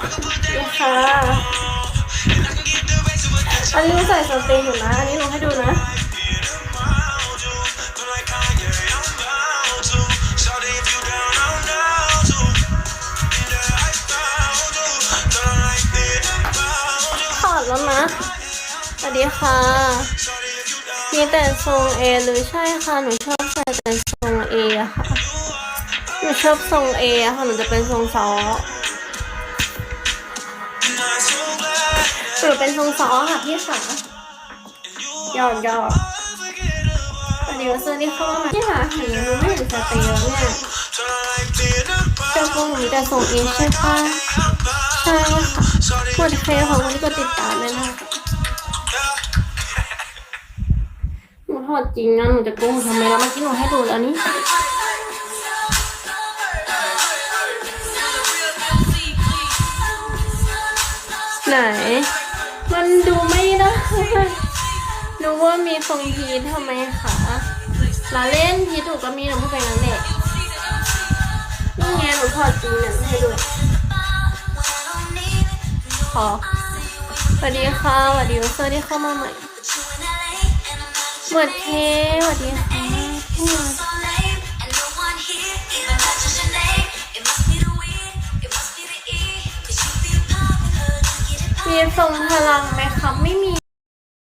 นี่ค่ะอันนี้ใส่สเตย์อยู่นะ อันนี้หนูให้ดูนะถอดแล้วนะ สวัสดีค่ะ มีแต่ทรงเอหรือใช่ค่ะ หนูชอบใส่แต่ทรงเอค่ะ หนูชอบทรงเออะค่ะ หนูจะเป็นทรงซอ หนูเป็นทรงซอค่ะพี่ค่ะยอดยอดสวัสดีว่าเซอร์ที่เขามาพี่ค่ะเห็นหนูไม่เห็นสเตย์แล้วเนี่ยเจ้าพวกหนูมีแต่ทรงเอใช่ค่ะใช่ค่ะกดเคของคนที่กดติดตามเลยนะคะหนูถอดจริงนะหนูจะโกงทำไมแล้วเมื่อกี้หนูให้ดูแล้วนี่ ไหน มันดูไม่ได้ดูว่ามีทรงพีททำไมคะลาเล่นพีทถูกก็มีหนูพูดไปนั่นแหละนี่ไงหนูถอดจริงเนี่ยให้ดูขอสวัสดีค่ะสวัสดียูเซอร์ที่เข้ามาใหม่หมดเทสวัสดีค่ะ ทรงพลังไหมคะไม่มี